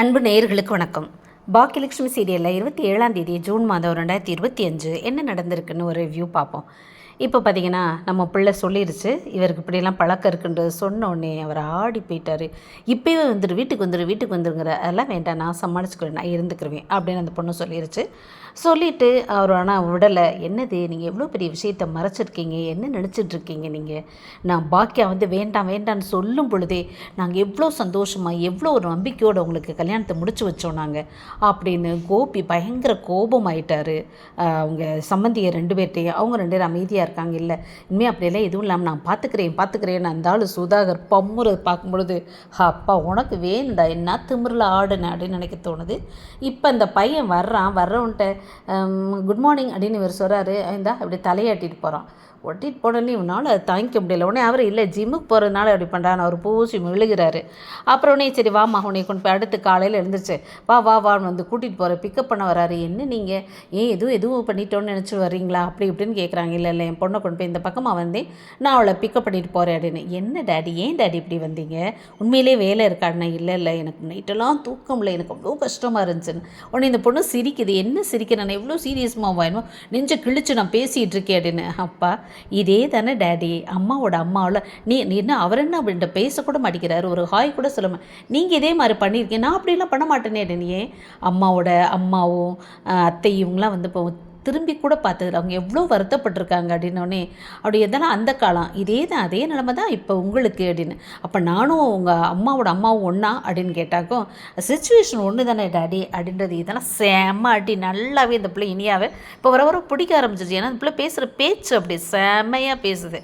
அன்பு நேயர்களுக்கு வணக்கம். பாக்கியலட்சுமி சீரியலில் இருபத்தி ஏழாம் தேதி ஜூன் மாதம் ரெண்டாயிரத்தி இருபத்தி அஞ்சு என்ன நடந்திருக்குன்னு ஒரு ரிவ்யூ பார்ப்போம். இப்போ பார்த்தீங்கன்னா நம்ம பிள்ளை சொல்லிருச்சு இவருக்கு இப்படியெல்லாம் பழக்கம் இருக்குன்றது சொன்ன உடனே அவர் ஆடி போயிட்டார். இப்போயே வந்துடு வீட்டுக்கு வந்துடு வீட்டுக்கு வந்துருங்கிற அதெல்லாம் வேண்டாம் நான் சமாளிச்சுக்கிறேன் நான் இருந்துக்கிருவேன் அப்படின்னு அந்த பொண்ணு சொல்லிருச்சு. சொல்லிவிட்டு அவர் ஆனால் விடலை என்னது நீங்கள் எவ்வளோ பெரிய விஷயத்தை மறைச்சிருக்கீங்க என்ன நினச்சிட்ருக்கீங்க நீங்கள் நான் பாக்கியா வந்து வேண்டாம் வேண்டாம்னு சொல்லும் பொழுதே நாங்கள் எவ்வளோ சந்தோஷமாக எவ்வளோ ஒரு நம்பிக்கையோடு உங்களுக்கு கல்யாணத்தை முடிச்சு வச்சோம் நாங்கள் அப்படின்னு கோபி பயங்கர கோபமாயிட்டார். அவங்க சம்மந்தியை ரெண்டு பேர்ட்டையும் அவங்க ரெண்டு பேரும் அமைதியாக இருக்காங்க இல்லை. இனிமேல் அப்படியெல்லாம் எதுவும் இல்லாமல் நான் பார்த்துக்கிறேன் பார்த்துக்கிறேன் அந்த ஆள் சுதாகர் பம்முறது பார்க்கும்பொழுது அப்பா உனக்கு வேணுடா என்ன திமிரில் ஆடுன? அப்படின்னு நினைக்க தோணுது. இப்போ அந்த பையன் வர்றான் வர்றவன்ட்ட குட் மார்னிங் அப்படின்னு இவர் சொல்கிறாரு இந்தா அப்படி தலையாட்டிட்டு போகிறான் ஒட்டிட்டு போனோடனே இவனால் அதை தாங்கிக்க முடியல. உடனே அவர் இல்லை ஜிம்முக்கு போகிறதுனால அப்படி பண்ணுறான்னு அவர் பூசி விழுகிறாரு அப்புறம் உடனே சரி வாமா உன்னை கொண்டு போய் அடுத்து காலையில் எழுந்துருச்சு. வா வா வான்னு வந்து கூட்டிகிட்டு போகிற பிக்கப் பண்ண வராரு. என்ன நீங்கள் ஏன் எதுவும் எதுவும் பண்ணிட்டோன்னு நினச்சி வர்றீங்களா? அப்படி இப்படின்னு கேட்குறாங்க இல்லை இல்லை என் பொண்ணை கொண்டு போய் இந்த பக்கமாக வந்தேன் நான் அவளை பிக்கப் பண்ணிட்டு போகிறேன் அப்படின்னு. என்ன டாடி? ஏன் டாடி இப்படி வந்தீங்க? உண்மையிலே வேலை இருக்காடுனா இல்லை இல்லை எனக்கு நைட்டெல்லாம் தூக்கம் இல்லை. எனக்கு அவ்வளோ கஷ்டமாக இருந்துச்சுன்னு. உடனே இந்த பொண்ணு சிரிக்குது. என்ன சிரிக்கிறேன்? நான் எவ்வளோ சீரியஸ்மாக வாயினோ நெஞ்சு கிழிச்சு நான் பேசிகிட்டு இருக்கேன் அப்படின்னு. அப்பா இதே தானே டேடி. அம்மாவோட அம்மாவில் நீ என்ன அவர் என்ன அப்படின்ட்டு பேசக்கூட மாட்டேங்கிறாரு. ஒரு ஹாய் கூட சொல்லுமா நீங்கள் இதே மாதிரி பண்ணியிருக்கீங்க. நான் அப்படிலாம் பண்ண மாட்டேனே நீ அம்மாவோட அம்மாவும் அத்தை இவங்களாம் வந்து இப்போ திரும்பி கூட பார்த்ததில்ல. அவங்க எவ்வளோ வருத்தப்பட்டிருக்காங்க அப்படின்னோடனே அப்படி எதனா அந்த காலம் இதே தான் அதே நிலமை தான் இப்போ உங்களுக்கு அப்படின்னு. அப்போ நானும் உங்கள் அம்மாவோட அம்மாவும் ஒன்றா அப்படின்னு கேட்டாக்கும் சுச்சுவேஷன் ஒன்று தானே டாடி அப்படின்றது இதெல்லாம் செம்ம அடி. நல்லாவே இந்த பிள்ளை இனியாவே இப்போ வர வர பிடிக்க ஆரம்பிச்சிருச்சு. ஏன்னா அந்த பிள்ளை பேசுகிற பேச்சு அப்படி செம்மையாக பேசுது.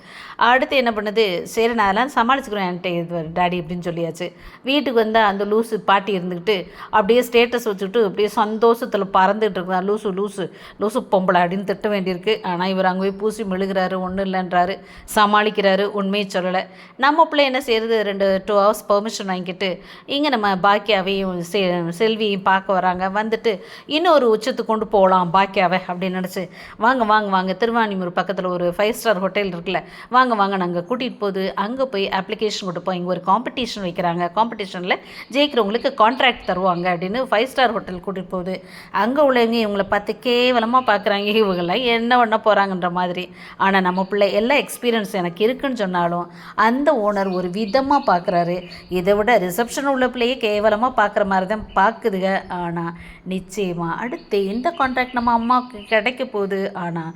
அடுத்து என்ன பண்ணுது? சரி நான் அதெல்லாம் சமாளிச்சுக்கிறேன் என்கிட்ட இது டாடி அப்படின்னு சொல்லியாச்சு. வீட்டுக்கு வந்தால் அந்த லூசு பாட்டி இருந்துக்கிட்டு அப்படியே ஸ்டேட்டஸ் வச்சுக்கிட்டு அப்படியே சந்தோஷத்தில் பறந்துகிட்டு இருக்கா லூசு லூசு லூசு பொம்பளை அப்படின்னு திட்ட வேண்டியிருக்கு. ஆனால் இவர் அங்கே போய் பூசி மெழுகிறாரு ஒன்றும் இல்லைன்றாரு. சமாளிக்கிறாரு உண்மையை சொல்லலை. நம்ம பிள்ளை என்ன செய்கிறது ரெண்டு டூ ஹவர்ஸ் பெர்மிஷன் வாங்கிட்டு இங்கே நம்ம பாக்கியாவையும் செ செல்வியையும் பார்க்க வராங்க. வந்துட்டு இன்னொரு உச்சத்துக்கு கொண்டு போகலாம் பாக்கியாவை அப்படின்னு நினச்சி. வாங்க வாங்க வாங்க. திருவாணிமூர் பக்கத்தில் ஒரு ஃபைவ் ஸ்டார் ஹோட்டல் இருக்குல்ல. வாங்க வாங்க நாங்கள் கூட்டிகிட்டு போகுது அங்கே போய் அப்ளிகேஷன் கொடுப்போம் இங்கே ஒரு காம்படிஷன் வைக்கிறாங்க. காம்படிஷனில் ஜெயிக்கிறவங்களுக்கு கான்ட்ராக்ட் தருவாங்க அப்படின்னு ஃபைவ் ஸ்டார் ஹோட்டல் கூட்டிகிட்டு போகுது. அங்கே உள்ளவங்க இவங்களை பார்த்து கேவலமாக பார்க்குறாங்க. இவங்கெல்லாம் என்ன பண்ண போகிறாங்கன்ற மாதிரி. ஆனால் நம்ம பிள்ளை எல்லா எக்ஸ்பீரியன்ஸ் எனக்கு இருக்குன்னு சொன்னாலும் அந்த ஓனர் ஒரு விதமாக பார்க்குறாரு. இதை விட ரிசப்ஷன் உள்ள பிள்ளையே கேவலமாக பார்க்குற மாதிரி தான் பார்க்குதுங்க ஆனால் நிச்சயமாக அடுத்து இந்த கான்ட்ராக்ட் நம்ம அம்மாவுக்கு கிடைக்க போகுது. ஆனால்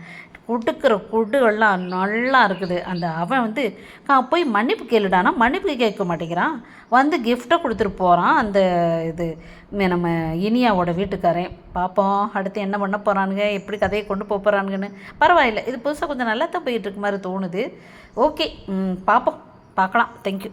கொடுக்குற குடுகள்லாம் நல்லா இருக்குது. அந்த அவன் வந்து "கா, போய் மன்னிப்பு கேளுடானா மன்னிப்பு கேட்க மாட்டேங்கிறான். வந்து கிஃப்ட்டை கொடுத்துட்டு போகிறான் அந்த இது நம்ம இனியாவோட வீட்டுக்காரன். பார்ப்போம் அடுத்து என்ன பண்ண போகிறானுங்க எப்படி கதையை கொண்டு போக போகிறானுங்கன்னு பரவாயில்ல. இது புதுசாக கொஞ்சம் நல்லா தான் போயிட்டுருக்கு மாதிரி தோணுது. ஓகே. பார்ப்போம் பார்க்கலாம் தேங்க்யூ